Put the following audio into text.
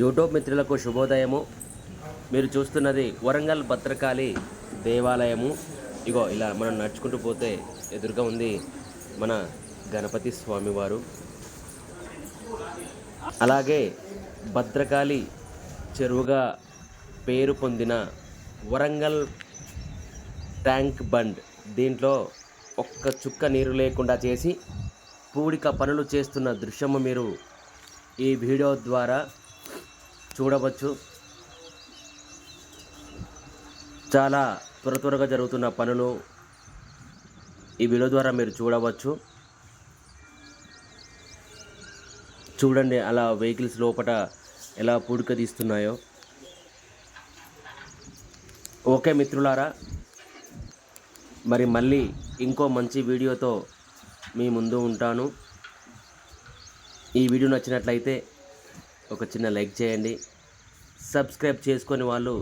YouTube మిత్రులకు శుభోదయము. మీరు చూస్తున్నది వరంగల్ భద్రకాళి దేవాలయము. ఇగో ఇలా మనం నడుచుకుంటూ పోతే ఎదురుగా ఉంది మన గణపతి స్వామివారు. అలాగే భద్రకాళి చెరువుగా పేరు పొందిన వరంగల్ ట్యాంక్ బండ్ దీంట్లో ఒక్క చుక్క నీరు లేకుండా చేసి పూడిక పనులు చేస్తున్న దృశ్యము మీరు ఈ వీడియో ద్వారా చూడవచ్చు. చాలా త్వర త్వరగా జరుగుతున్న పనులు ఈ వీడియో ద్వారా మీరు చూడవచ్చు. చూడండి అలా వెహికల్స్ లోపల ఎలా పూడిక తీస్తున్నాయో. ఓకే మిత్రులారా మరి మళ్ళీ ఇంకో మంచి వీడియోతో మీ ముందు ఉంటాను. ఈ వీడియో నచ్చినట్లయితే ఒక చిన్న లైక్ చేయండి. సబ్స్క్రైబ్ చేసుకొని వాళ్ళు